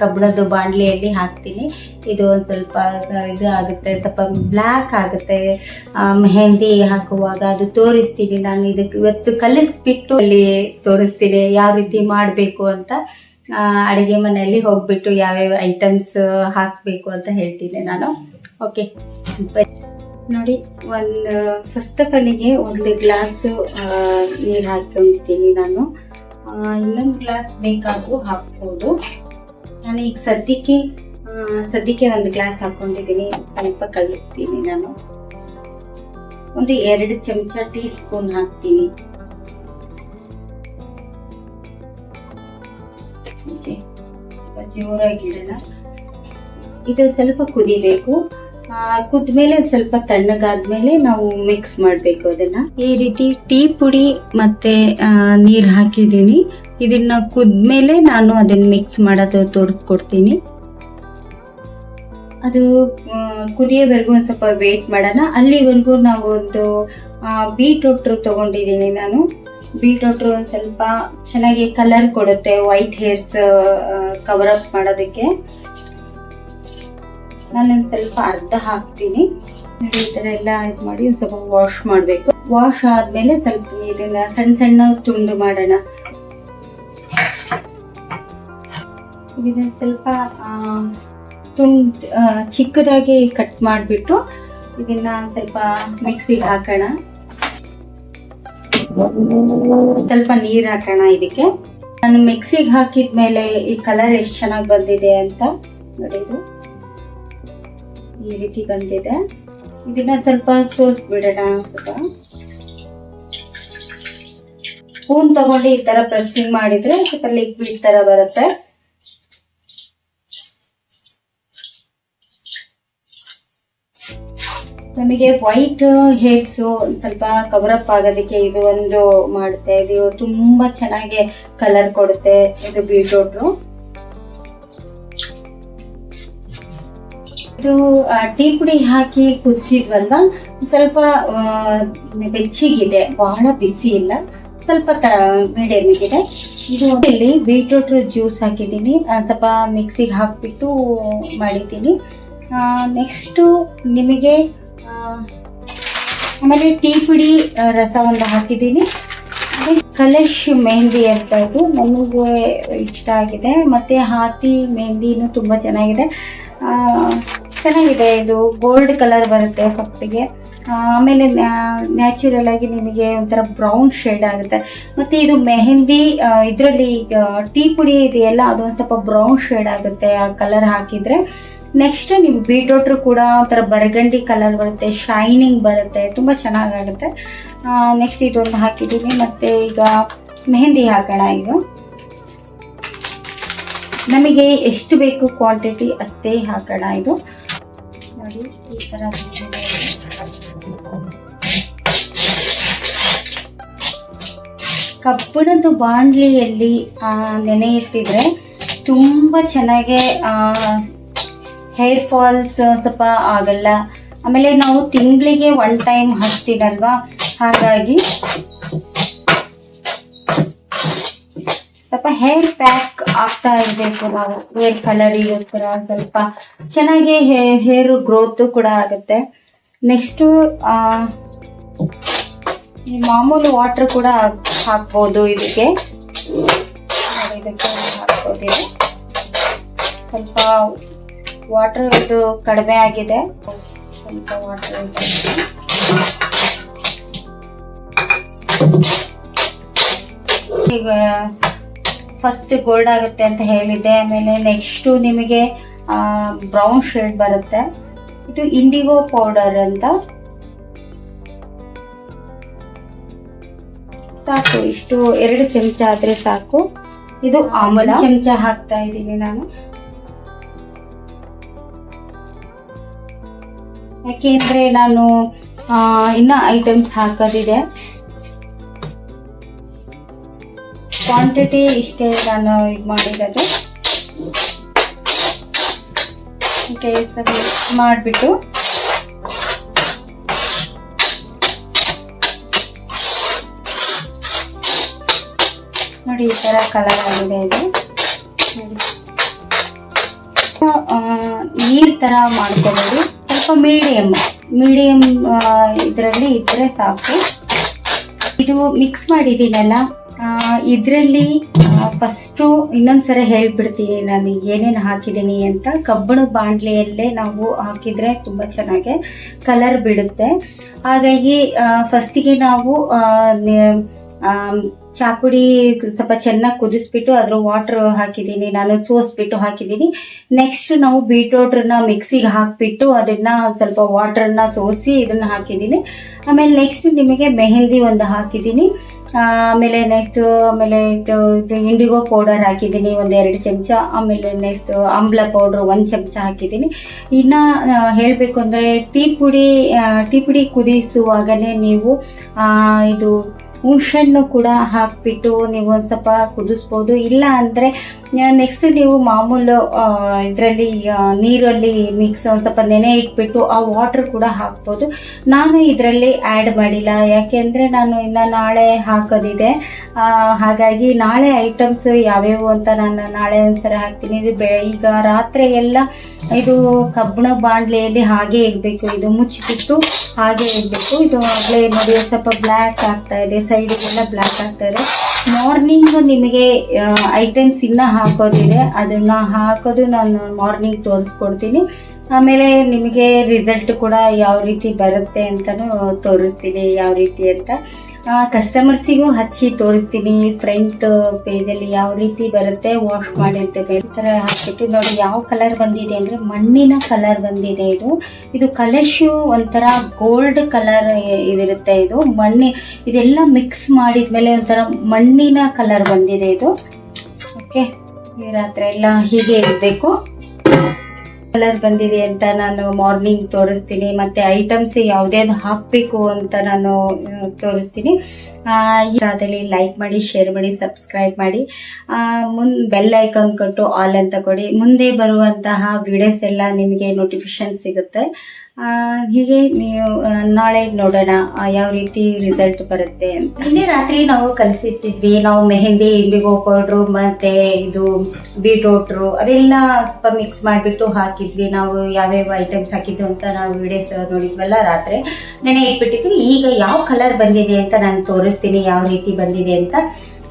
ಕಬ್ಬಿಣದ ಬಾಂಡ್ಲಿಯಲ್ಲಿ ಹಾಕ್ತೀನಿ. ಇದು ಒಂದು ಸ್ವಲ್ಪ ಇದು ಆಗುತ್ತೆ, ಸ್ವಲ್ಪ ಬ್ಲ್ಯಾಕ್ ಆಗುತ್ತೆ. ಮೆಹಂದಿ ಹಾಕುವಾಗ ಅದು ತೋರಿಸ್ತೀನಿ. ನಾನು ಇದಕ್ಕೆ ಇವತ್ತು ಕಲಿಸ್ಬಿಟ್ಟು ಅಲ್ಲಿ ತೋರಿಸ್ತೀನಿ, ಯಾವ ರೀತಿ ಮಾಡಬೇಕು ಅಂತ. ಅಡುಗೆ ಮನೆಯಲ್ಲಿ ಹೋಗ್ಬಿಟ್ಟು ಯಾವ್ಯಾವ ಐಟಮ್ಸ್ ಹಾಕಬೇಕು ಅಂತ ಹೇಳ್ತೀನಿ ನಾನು. ಓಕೆ ನೋಡಿ, ಒಂದು ಫಸ್ಟ್ ಆಫ್ ಆಲಿಗೆ ಒಂದು ಗ್ಲಾಸ್ ನೀರು ಹಾಕೊಂಡಿದ್ದೀನಿ ನಾನು. ಇನ್ನೊಂದು ಗ್ಲಾಸ್ ಬೇಕಾದರೂ ಹಾಕ್ಬೋದು. ನಾನು ಈಗ ಸದ್ಯಕ್ಕೆ ಸದ್ಯಕ್ಕೆ ಒಂದು ಗ್ಲಾಸ್ ಹಾಕೊಂಡಿದ್ದೀನಿ ಸ್ವಲ್ಪ ಕಳಿಸ್ತೀನಿ ನಾನು. ಒಂದು ಎರಡು ಚಮಚ ಟೀ ಸ್ಪೂನ್ ಹಾಕ್ತೀನಿ. ಜೋರಾಗಿ ಇದು ಸ್ವಲ್ಪ ಕುದಿಬೇಕು. ಕುದ್ಮೇಲೆ ಸ್ವಲ್ಪ ತಣ್ಣಗಾದ್ಮೇಲೆ ನಾವು ಮಿಕ್ಸ್ ಮಾಡಬೇಕು ಅದನ್ನ. ಈ ರೀತಿ ಟೀ ಪುಡಿ ಮತ್ತೆ ನೀರು ಹಾಕಿದ್ದೀನಿ. ಇದನ್ನ ಕುದ್ಮೇಲೆ ನಾನು ಅದನ್ನ ಮಿಕ್ಸ್ ಮಾಡೋದು ತೋರಿಸ್ಕೊಡ್ತೀನಿ. ಅದು ಕುದಿಯೋವರೆಗೂ ಒಂದು ಸ್ವಲ್ಪ ವೇಟ್ ಮಾಡೋಣ. ಅಲ್ಲಿವರೆಗೂ ನಾವು ಒಂದು ಬೀಟ್ರೂಟ್ ತಗೊಂಡಿದ್ದೀನಿ ನಾನು. ಬೀಟ್ರೂಟ್ರು ಒಂದು ಸ್ವಲ್ಪ ಚೆನ್ನಾಗಿ ಕಲರ್ ಕೊಡುತ್ತೆ ವೈಟ್ ಹೇರ್ಸ್ ಕವರ್ ಅಪ್ ಮಾಡೋದಕ್ಕೆ. ನಾನೊಂದು ಸ್ವಲ್ಪ ಅರ್ಧ ಹಾಕ್ತೀನಿ. ಈ ಥರ ಎಲ್ಲ ಇದು ಮಾಡಿ ಸ್ವಲ್ಪ ವಾಶ್ ಮಾಡಬೇಕು. ವಾಶ್ ಆದ್ಮೇಲೆ ಸ್ವಲ್ಪ ಇದನ್ನ ಸಣ್ಣ ಸಣ್ಣ ತುಂಡು ಮಾಡೋಣ. ಇದನ್ನ ಸ್ವಲ್ಪ ತುಂಡ್ ಚಿಕ್ಕದಾಗಿ ಕಟ್ ಮಾಡಿಬಿಟ್ಟು ಇದನ್ನ ಸ್ವಲ್ಪ ಮಿಕ್ಸಿಗೆ ಹಾಕೋಣ. ಸ್ವಲ್ಪ ನೀರು ಹಾಕೋಣ ಇದಕ್ಕೆ. ನಾನು ಮಿಕ್ಸಿಗೆ ಹಾಕಿದ್ಮೇಲೆ ಈ ಕಲರ್ ಎಷ್ಟು ಚೆನ್ನಾಗಿ ಬಂದಿದೆ ಅಂತ ನೋಡಿದ್ರು. ಈ ರೀತಿ ಬಂದಿದೆ. ಇದನ್ನ ಸ್ವಲ್ಪ ಸೋಸ್ ಬಿಡೋಣ ಸ್ವಲ್ಪ. ಸ್ಪೂನ್ ತಗೊಂಡು ಈ ತರ ಪ್ರೆಸ್ಸಿಂಗ್ ಮಾಡಿದ್ರೆ ಸ್ವಲ್ಪ ಲಿಕ್ವಿಡ್ ತರ ಬರುತ್ತೆ. ನಮಗೆ ವೈಟ್ ಹೇರ್ಸ್ ಸ್ವಲ್ಪ ಕವರ್ ಅಪ್ ಆಗೋದಕ್ಕೆ ಇದು ಒಂದು ಮಾಡುತ್ತೆ. ಇದು ತುಂಬಾ ಚೆನ್ನಾಗಿ ಕಲರ್ ಕೊಡುತ್ತೆ. ಇದು ಬೀಟ್ರೂಟ್ ಇದು ಟೀ ಪುಡಿ ಹಾಕಿ ಕುದಿಸಿದ್ವಲ್ವಾ? ಸ್ವಲ್ಪ ಬೆಚ್ಚಿಗಿದೆ. ಬಹಳ ಬಿಸಿ ಇಲ್ಲ. ಸ್ವಲ್ಪ ಮೀಡಿಯಂ ಇದೆ ಇದು ಇಲ್ಲಿ ಬೀಟ್ರೂಟ್ ಜ್ಯೂಸ್ ಹಾಕಿದ್ದೀನಿ. ಸ್ವಲ್ಪ ಮಿಕ್ಸಿಗೆ ಹಾಕ್ಬಿಟ್ಟು ಮಾಡಿದ್ದೀನಿ. ನೆಕ್ಸ್ಟು ನಿಮಗೆ ಆಮೇಲೆ ಟೀ ಪುಡಿ ರಸವನ್ನು ಹಾಕಿದ್ದೀನಿ. ಕಲಶ್ ಮೆಹಂದಿ ಅಂತ ಇದು ನನಗೆ ಇಷ್ಟ ಆಗಿದೆ. ಮತ್ತು ಹಾತಿ ಮೆಹಂದಿನೂ ತುಂಬ ಚೆನ್ನಾಗಿದೆ. ಚೆನ್ನಾಗಿದೆ. ಇದು ಗೋಲ್ಡ್ ಕಲರ್ ಬರುತ್ತೆ ಫಸ್ಟಿಗೆ ಆಮೇಲೆ ನ್ಯಾಚುರಲ್ ಆಗಿ ನಿಮಗೆ ಒಂಥರ ಬ್ರೌನ್ ಶೇಡ್ ಆಗುತ್ತೆ. ಮತ್ತೆ ಇದು ಮೆಹಂದಿ ಇದರಲ್ಲಿ ಟೀ ಪುಡಿ ಇದೆಯಲ್ಲ ಅದೊಂದು ಸ್ವಲ್ಪ ಬ್ರೌನ್ ಶೇಡ್ ಆಗುತ್ತೆ ಆ ಕಲರ್ ಹಾಕಿದ್ರೆ. ನೆಕ್ಸ್ಟ್ ನೀವು ಬೀಟ್ರೂಟ್ ಕೂಡ ಒಂಥರ ಬರ್ಗಂಡಿ ಕಲರ್ ಬರುತ್ತೆ, ಶೈನಿಂಗ್ ಬರುತ್ತೆ, ತುಂಬ ಚೆನ್ನಾಗಾಗುತ್ತೆ. ನೆಕ್ಸ್ಟ್ ಇದೊಂದು ಹಾಕಿದ್ದೀನಿ. ಮತ್ತೆ ಈಗ ಮೆಹಂದಿ ಹಾಕೋಣ ಈಗ. ನಮಗೆ ಎಷ್ಟು ಬೇಕು ಕ್ವಾಂಟಿಟಿ ಅಷ್ಟೇ ಹಾಕೋಣ ಇದು. ನೋಡಿ ಈ ಥರ ಕಬ್ಬಿಣದ ಬಾಣಲಿಯಲ್ಲಿ ನೆನೆ ಇಟ್ಟಿದ್ರೆ ತುಂಬ ಚೆನ್ನಾಗಿ ಹೇರ್ ಫಾಲ್ಸ್ ಸ್ವಲ್ಪ ಆಗಲ್ಲ ಆಮೇಲೆ ನಾವು ತಿಂಗಳಿಗೆ ಒನ್ ಟೈಮ್ ಹಾಕ್ತೀವಲ್ವಾ ಹಾಗಾಗಿ ಸ್ವಲ್ಪ ಹೇರ್ ಪ್ಯಾಕ್ ಆಗ್ತಾ ಇರಬೇಕು ನಾವು ಹೇರ್ ಕಲರಿಗೋಸ್ಕರ ಸ್ವಲ್ಪ ಚೆನ್ನಾಗಿ ಹೇರ್ ಗ್ರೋತ್ ಕೂಡ ಆಗುತ್ತೆ. ನೆಕ್ಸ್ಟು ಈ ಮಾಮೂಲು ವಾಟರ್ ಕೂಡ ಹಾಕ್ಬೋದು ಇದಕ್ಕೆ. ಇದಕ್ಕೆ ಹಾಕ್ಬೋದು ಸ್ವಲ್ಪ ವಾಟರ್ ಇದು ಕಡಿಮೆ ಆಗಿದೆ. ಸ್ವಲ್ಪ ವಾಟರ್ ಈಗ ಫಸ್ಟ್ ಗೋಲ್ಡ್ ಆಗುತ್ತೆ ಅಂತ ಹೇಳಿದ್ದೆ. ಆಮೇಲೆ ನೆಕ್ಸ್ಟು ನಿಮಗೆ ಬ್ರೌನ್ ಶೇಡ್ ಬರುತ್ತೆ. ಇದು ಇಂಡಿಗೋ ಪೌಡರ್ ಅಂತ. ಸಾಕು ಇಷ್ಟು ಎರಡು ಚಮಚ ಆದ್ರೆ ಸಾಕು. ಇದು ಆಮಲ. ಚಮಚ ಹಾಕ್ತಾ ಇದ್ದೀನಿ ನಾನು. ಯಾಕೆಂದ್ರೆ ನಾನು ಇನ್ನ ಐಟಮ್ಸ್ ಹಾಕೋದಿದೆ. ಕ್ವಾಂಟಿಟಿ ಇಷ್ಟೇ ನಾನು ಇದು ಮಾಡಿರೋದು. ಮಾಡಿಬಿಟ್ಟು. ನೋಡಿ ಈ ಥರ ಕಲರ್ ಆಗಿದೆ ಇದು. ನೀರು ಥರ ಮಾಡ್ಕೋಬಹುದು ಸ್ವಲ್ಪ ಮೀಡಿಯಮ್ ಮೀಡಿಯಮ್ ಇದರಲ್ಲಿ ಇದ್ರೆ ಸಾಕು. ಇದು ಮಿಕ್ಸ್ ಮಾಡಿದ್ದೀನಲ್ಲ ಇದರಲ್ಲಿ ಫಸ್ಟು ಇನ್ನೊಂದ್ಸರ ಹೇಳ್ಬಿಡ್ತೀನಿ. ನಾನು ಏನೇನು ಹಾಕಿದ್ದೀನಿ ಅಂತ. ಕಬ್ಬಣ ಬಾಣಲೆಯಲ್ಲೇ ನಾವು ಹಾಕಿದರೆ ತುಂಬ ಚೆನ್ನಾಗಿ ಕಲರ್ ಬಿಡುತ್ತೆ. ಹಾಗಾಗಿ ಫಸ್ಟಿಗೆ ನಾವು ಚಾಪುಡಿ ಸ್ವಲ್ಪ ಚೆನ್ನಾಗಿ ಕುದಿಸ್ಬಿಟ್ಟು ಅದ್ರ ವಾಟರ್ ಹಾಕಿದ್ದೀನಿ ನಾನು ಸೋಸ್ಬಿಟ್ಟು ಹಾಕಿದ್ದೀನಿ ನೆಕ್ಸ್ಟ್ ನಾವು ಬೀಟ್ರೋಟ್ರನ್ನ ಮಿಕ್ಸಿಗೆ ಹಾಕಿಬಿಟ್ಟು ಅದನ್ನ ಸ್ವಲ್ಪ ವಾಟರ್ನ ಸೋಸಿ ಇದನ್ನ ಹಾಕಿದ್ದೀನಿ ಆಮೇಲೆ ನೆಕ್ಸ್ಟ್ ನಿಮಗೆ ಮೆಹಂದಿ ಒಂದು ಹಾಕಿದ್ದೀನಿ ಆಮೇಲೆ ನೆಕ್ಸ್ಟ್ ಆಮೇಲೆ ಇದು ಇದು ಇಂಡಿಗೋ ಪೌಡರ್ ಹಾಕಿದ್ದೀನಿ, ಒಂದು ಎರಡು ಚಮಚ. ಆಮೇಲೆ ನೆಕ್ಸ್ಟ್ ಆಮ್ಲ ಪೌಡ್ರ್ ಒಂದು ಚಮಚ ಹಾಕಿದ್ದೀನಿ. ಇನ್ನು ಹೇಳಬೇಕು ಅಂದರೆ ಟೀ ಪುಡಿ ಟೀ ಪುಡಿ ಕುದಿಸುವಾಗಲೇ ನೀವು ಇದು ಹುಣಸೆಹಣ್ಣು ಕೂಡ ಹಾಕಿಬಿಟ್ಟು ನೀವು ಒಂದು ಸ್ವಲ್ಪ ಕುದಿಸ್ಬೋದು. ಇಲ್ಲ ಅಂದರೆ ನೆಕ್ಸ್ಟ್ ನೀವು ಮಾಮೂಲು ಇದರಲ್ಲಿ ನೀರಲ್ಲಿ ಮಿಕ್ಸ್ ಸ್ವಲ್ಪ ನೆನೆ ಇಟ್ಬಿಟ್ಟು ಆ ವಾಟರ್ ಕೂಡ ಹಾಕ್ಬೋದು. ನಾನು ಇದರಲ್ಲಿ ಆ್ಯಡ್ ಮಾಡಿಲ್ಲ. ಯಾಕೆಂದರೆ ನಾನು ಇನ್ನು ನಾಳೆ ಹಾಕೋದಿದೆ. ಹಾಗಾಗಿ ನಾಳೆ ಐಟಮ್ಸ್ ಯಾವ್ಯಾವು ಅಂತ ನಾನು ನಾಳೆ ಒಂದ್ಸಲ ಹಾಕ್ತೀನಿ. ಇದು ಬೆ, ಈಗ ರಾತ್ರಿ ಎಲ್ಲ ಇದು ಕಬ್ಬಣ ಬಾಣಲೆಯಲ್ಲಿ ಹಾಗೆ ಇರಬೇಕು ಇದು ಮುಚ್ಚಿಬಿಟ್ಟು ಹಾಗೆ ಇರಬೇಕು ಇದು ಆಗಲೇ ನೋಡಿ ಸ್ವಲ್ಪ ಬ್ಲ್ಯಾಕ್ ಆಗ್ತಾ ಇದೆ. ಸೈಡಿಗೆಲ್ಲ ಬ್ಲ್ಯಾಕ್ ಆಗ್ತಾ ಇದೆ. ಮಾರ್ನಿಂಗ್ ನಿಮಗೆ ಐಟಮ್ಸ್ ಇನ್ನ ಹಾಕೋದಿದೆ. ಅದನ್ನ ಹಾಕೋದು ನಾನು ಮಾರ್ನಿಂಗ್ ತೋರಿಸ್ಕೊಡ್ತೀನಿ. ಆಮೇಲೆ ನಿಮಗೆ ರಿಸಲ್ಟ್ ಕೂಡ ಯಾವ ರೀತಿ ಬರುತ್ತೆ ಅಂತಲೂ ತೋರಿಸ್ತೀನಿ, ಯಾವ ರೀತಿ ಅಂತ. ಕಸ್ಟಮರ್ಸಿಗೂ ಹಚ್ಚಿ ತೋರಿಸ್ತೀನಿ ಫ್ರಂಟ್ ಪೇಜಲ್ಲಿ ಯಾವ ರೀತಿ ಬರುತ್ತೆ ವಾಶ್ ಮಾಡಿರ್ತೇವೆ. ಈ ಥರ ಹಾಕ್ಬಿಟ್ಟು ನೋಡಿ ಯಾವ ಕಲರ್ ಬಂದಿದೆ ಅಂದರೆ ಮಣ್ಣಿನ ಕಲರ್ ಬಂದಿದೆ ಇದು. ಇದು ಕಲಶು ಒಂಥರ ಗೋಲ್ಡ್ ಕಲರ್ ಇದಿರುತ್ತೆ ಇದು. ಮಣ್ಣಿ, ಇದೆಲ್ಲ ಮಿಕ್ಸ್ ಮಾಡಿದ ಮೇಲೆ ಒಂಥರ ಮಣ್ಣಿನ ಕಲರ್ ಬಂದಿದೆ ಇದು. ಓಕೆ ಈ ಹತ್ರ ಎಲ್ಲ ಹೀಗೆ ಇರಬೇಕು. ಕಲರ್ ಬಂದಿದೆ ಅಂತ ನಾನು ಮಾರ್ನಿಂಗ್ ತೋರಿಸ್ತೀನಿ, ಮತ್ತೆ ಐಟಮ್ಸ್ ಯಾವ್ದೇನು ಹಾಕ್ಬೇಕು ಅಂತ ನಾನು ತೋರಿಸ್ತೀನಿ. ಈ ಅದರಲ್ಲಿ ಲೈಕ್ ಮಾಡಿ ಶೇರ್ ಮಾಡಿ ಸಬ್ಸ್ಕ್ರೈಬ್ ಮಾಡಿ. ಮುನ್ ಬೆಲ್ ಐಕಾನ್ ಕೊಟ್ಟು ಆಲ್ ಅಂತ ಕೊಡಿ. ಮುಂದೆ ಬರುವಂತಹ ವಿಡಿಯೋಸ್ ಎಲ್ಲ ನಿಮಗೆ ನೋಟಿಫಿಕೇಶನ್ ಸಿಗುತ್ತೆ. ಹೀಗೆ ನೀವು ನಾಳೆ ನೋಡೋಣ ಯಾವ ರೀತಿ ರಿಸಲ್ಟ್ ಬರುತ್ತೆ ಅಂತ. ನಿನ್ನೆ ರಾತ್ರಿ ನಾವು ಕಲಿಸಿಟ್ಟಿದ್ವಿ, ನಾವು ಮೆಹಂದಿ, ಇಂಡಿಗೋ ಪೌಡ್ರು ಮತ್ತೆ ಇದು ಬೀಟ್ರೋಟ್ರು ಅವೆಲ್ಲ ಸ್ವಲ್ಪ ಮಿಕ್ಸ್ ಮಾಡಿಬಿಟ್ಟು ಹಾಕಿದ್ವಿ. ನಾವು ಯಾವ್ಯಾವ ಐಟಮ್ಸ್ ಹಾಕಿದ್ದು ಅಂತ ನಾವು ವಿಡಿಯೋಸ್ ನೋಡಿದ್ವಲ್ಲ ರಾತ್ರಿ. ನೆನೆ ಇಟ್ಬಿಟ್ಟಿದ್ವಿ, ಈಗ ಯಾವ ಕಲರ್ ಬಂದಿದೆ ಅಂತ ನಾನು ತೋರಿಸ್ತೀನಿ, ಯಾವ ರೀತಿ ಬಂದಿದೆ ಅಂತ.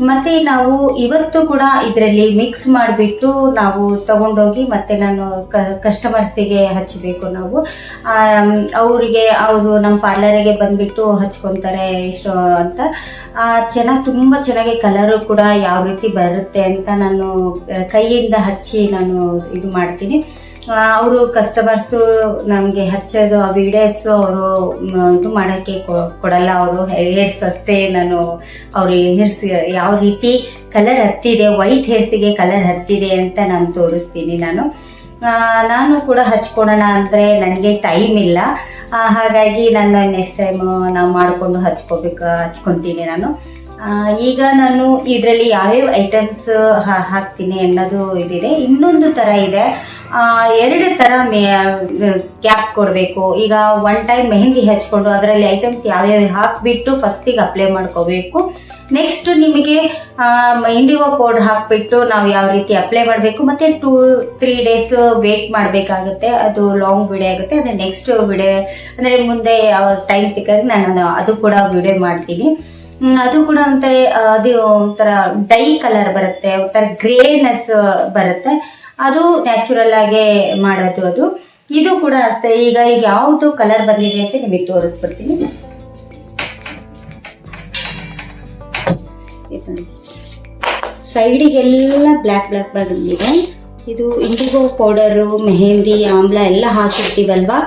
ಮತ್ತೆ ನಾವು ಇವತ್ತು ಕೂಡ ಇದರಲ್ಲಿ ಮಿಕ್ಸ್ ಮಾಡಿಬಿಟ್ಟು ನಾವು ತಗೊಂಡೋಗಿ ಮತ್ತೆ ನಾನು ಕಸ್ಟಮರ್ಸಿಗೆ ಹಚ್ಚಬೇಕು ನಾವು. ಅವರಿಗೆ, ಅವರು ನಮ್ಮ ಪಾರ್ಲರಿಗೆ ಬಂದುಬಿಟ್ಟು ಹಚ್ಕೊತಾರೆ ಇಷ್ಟು ಅಂತ. ಚೆನ್ನಾಗಿ ತುಂಬ ಚೆನ್ನಾಗಿ ಕಲರು ಕೂಡ ಯಾವ ರೀತಿ ಬರುತ್ತೆ ಅಂತ ನಾನು, ಕೈಯಿಂದ ಹಚ್ಚಿ ನಾನು ಇದು ಮಾಡ್ತೀನಿ. ಅವರು ಕಸ್ಟಮರ್ಸು ನಮಗೆ ಹಚ್ಚೋದು, ಆ ವಿಡಿಯೋಸ್ ಅವರು ಇದು ಮಾಡೋಕ್ಕೆ ಕೊಡಲ್ಲ. ಅವರು ಹೇರ್ಸ್ ಅಷ್ಟೇ ನಾನು ಅವ್ರ ಹೇರ್ಸ್ ಯಾವ ರೀತಿ ಕಲರ್ ಹತ್ತಿದೆ ವೈಟ್ ಹೇರ್ಸಿಗೆ ಕಲರ್ ಹತ್ತಿದೆ ಅಂತ ನಾನು ತೋರಿಸ್ತೀನಿ ನಾನು. ನಾನು ಕೂಡ ಹಚ್ಕೊಡೋಣ ಅಂದರೆ ನನಗೆ ಟೈಮ್ ಇಲ್ಲ. ಹಾಗಾಗಿ ನಾನು ನೆಕ್ಸ್ಟ್ ಟೈಮ್ ನಾವು ಮಾಡಿಕೊಂಡು ಹಚ್ಕೋಬೇಕು, ಹಚ್ಕೊತೀನಿ ನಾನು. ಈಗ ನಾನು ಇದರಲ್ಲಿ ಯಾವ್ಯಾವ ಐಟಮ್ಸ್ ಹಾಕ್ತೀನಿ ಅನ್ನೋದು ಇದಿದೆ. ಇನ್ನೊಂದು ಥರ ಇದೆ. ಎರಡು ಥರ ಮೇ ಕ್ಯಾಪ್ ಕೊಡಬೇಕು. ಈಗ ಒನ್ ಟೈಮ್ ಮೆಹಂದಿ ಹಚ್ಕೊಂಡು ಅದರಲ್ಲಿ ಐಟಮ್ಸ್ ಯಾವ್ಯಾವ ಹಾಕಿಬಿಟ್ಟು ಫಸ್ಟಿಗೆ ಅಪ್ಲೈ ಮಾಡ್ಕೋಬೇಕು. ನೆಕ್ಸ್ಟ್ ನಿಮಗೆ ಇಂಡಿಗೋ ಕೋಡ್ ಹಾಕಿಬಿಟ್ಟು ನಾವು ಯಾವ ರೀತಿ ಅಪ್ಲೈ ಮಾಡಬೇಕು. ಮತ್ತೆ ಟೂ ತ್ರೀ ಡೇಸ್ ವೇಟ್ ಮಾಡಬೇಕಾಗುತ್ತೆ. ಅದು ಲಾಂಗ್ ವಿಡಿಯೋ ಆಗುತ್ತೆ. ಅದೇ ನೆಕ್ಸ್ಟ್ ವಿಡಿಯೋ ಅಂದರೆ ಮುಂದೆ ಟೈಮ್ ಸಿಕ್ಕಾಗ ನಾನು ಅದು ಕೂಡ ವಿಡಿಯೋ ಮಾಡ್ತೀನಿ. ಅದು ಕೂಡ ಒಂಥರ ಅದು ಒಂಥರ ಡೈ ಕಲರ್ ಬರುತ್ತೆ, ಒಂಥರ ಗ್ರೇನೆಸ್ ಬರುತ್ತೆ. ಅದು ನ್ಯಾಚುರಲ್ ಆಗೇ ಮಾಡೋದು ಅದು. ಇದು ಕೂಡ ಅಷ್ಟೇ, ಈಗ ಈಗ ಯಾವುದು ಕಲರ್ ಬಂದಿದೆ ಅಂತ ನಿಮಗೆ ತೋರಿಸ್ಬಿಡ್ತೀನಿ. ಸೈಡಿಗೆಲ್ಲ ಬ್ಲ್ಯಾಕ್ ಬ್ಲ್ಯಾಕ್ ಬಂದಿದೆ. ಇದು ಇಂಡಿಗೋ ಪೌಡರು, ಮೆಹಂದಿ, ಆಮ್ಲ ಎಲ್ಲ ಹಾಕಿರ್ತೀವಲ್ವಾ?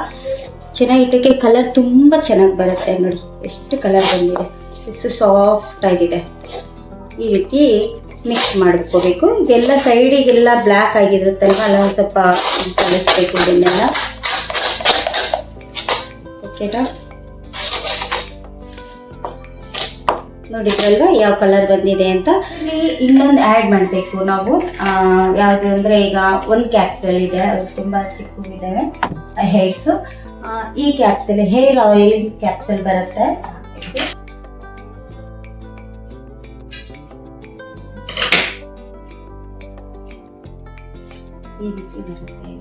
ಚೆನ್ನಾಗಿಟ್ಟಕ್ಕೆ ಕಲರ್ ತುಂಬ ಚೆನ್ನಾಗಿ ಬರುತ್ತೆ ನೋಡಿ. ಎಷ್ಟು ಕಲರ್ ಬಂದಿದೆ. ಎಷ್ಟು ಸಾಫ್ಟ್ ಆಗಿದೆ ಈ ರೀತಿ ಮಿಕ್ಸ್ ಮಾಡ್ಕೋಬೇಕು. ಇದೆಲ್ಲ ಸೈಡಿಗೆಲ್ಲ ಬ್ಲ್ಯಾಕ್ ಆಗಿರುತ್ತಲ್ವ? ಅಲ್ಲ ಒಂದು ಸ್ವಲ್ಪ ಕಲಿಸ್ಬೇಕು ಇದನ್ನೆಲ್ಲ. ಓಕೆನಾ ನೋಡಿದ್ರಲ್ವ ಯಾವ ಕಲರ್ ಬಂದಿದೆ ಅಂತ. ಇನ್ನೊಂದು ಆ್ಯಡ್ ಮಾಡಬೇಕು ನಾವು. ಯಾವುದು ಅಂದರೆ ಈಗ ಒಂದು ಕ್ಯಾಪ್ಸಲ್ ಇದೆ. ಅದು ತುಂಬ ಚಿಕ್ಕವಿದ್ದಾವೆ ಹೇರ್ಸು ಈ ಕ್ಯಾಪ್ಸಲ್ ಹೇರ್ ಆಯಿಲ್ ಕ್ಯಾಪ್ಸಲ್ ಬರುತ್ತೆ. ಈ ರೀತಿ ಬರುತ್ತೆ?